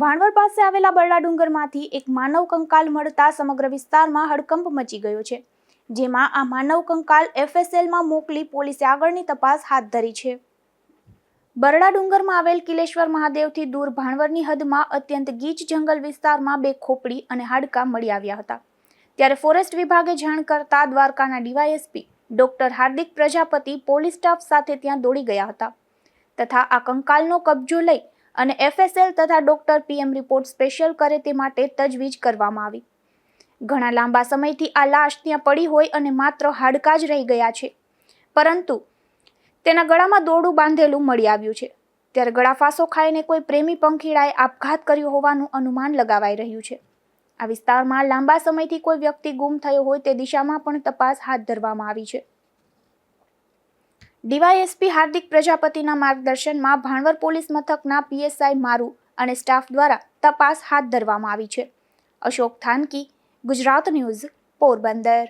ભાણવર પાસે આવેલા બરડા ડુંગરમાંથી એક માનવ કંકાલ મળતા સમગ્ર વિસ્તારમાં હડકંપ મચી ગયો છે, જેમાં આ માનવ કંકાલ એફએસએલમાં મોકલી પોલીસે આગળની તપાસ હાથ ધરી છે. બરડા ડુંગરમાં આવેલ કિલેશ્વર મહાદેવથી દૂર ભાણવરની હદમાં અત્યંત ગીચ જંગલ વિસ્તારમાં બે ખોપડી અને હાડકા મળી આવ્યા હતા. ત્યારે ફોરેસ્ટ વિભાગે જાણ કરતા દ્વારકાના DYSP doctor Hardik Prajapati police staff સાથે ત્યાં દોડી ગયા હતા. તથા આ કંકાલનો કબજો લઈ અને એફએસએલ તથા ડોક્ટર પીએમ રિપોર્ટ સ્પેશિયલ કરે તે માટે તજવીજ કરવામાં આવી. ઘણા લાંબા સમયથી આ લાશ ત્યાં પડી હોય અને માત્ર હાડકા જ રહી ગયા છે. પરંતુ તેના ગળામાં દોરડું બાંધેલું મળી આવ્યું છે. ત્યારે ગળાફાંસો ખાઈને કોઈ પ્રેમી પંખીડાએ આપઘાત કર્યો હોવાનું અનુમાન લગાવાઈ રહ્યું છે. આ વિસ્તારમાં લાંબા સમયથી કોઈ વ્યક્તિ ગુમ થયો હોય તે દિશામાં પણ તપાસ હાથ ધરવામાં આવી છે. ડીવાયએસપી હાર્દિક પ્રજાપતિના માર્ગદર્શનમાં ભાણવર પોલીસ મથકના પીએસઆઈ મારુ અને સ્ટાફ દ્વારા તપાસ હાથ ધરવામાં આવી છે. અશોક થાનકી, ગુજરાત ન્યૂઝ, પોરબંદર.